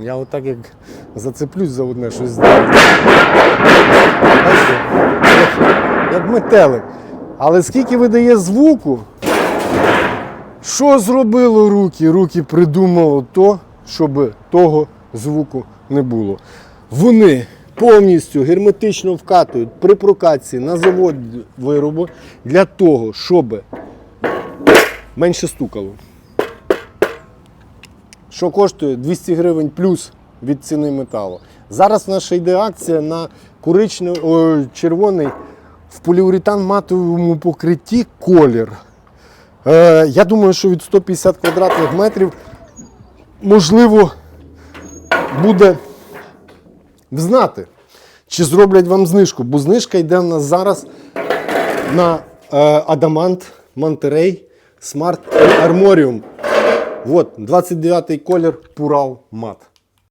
Я отак як зацеплюсь за одне щось здається. Як, метелик. Але скільки видає звуку, що зробило руки? Руки придумало то, щоб того звуку не було. Вони повністю герметично вкатують при прокатці на завод виробу для того, щоб менше стукало. Що коштує 200 гривень плюс від ціни металу. Зараз в нас ще йде акція на коричневий, ой, червоний в поліуретан матовому покритті колір. Е, я думаю, що від 150 квадратних метрів можливо буде взнати, чи зроблять вам знижку, бо знижка йде в нас зараз на е, Адамант, Монтерей, і Арморіум. От, 29-й колір Пурал Мат.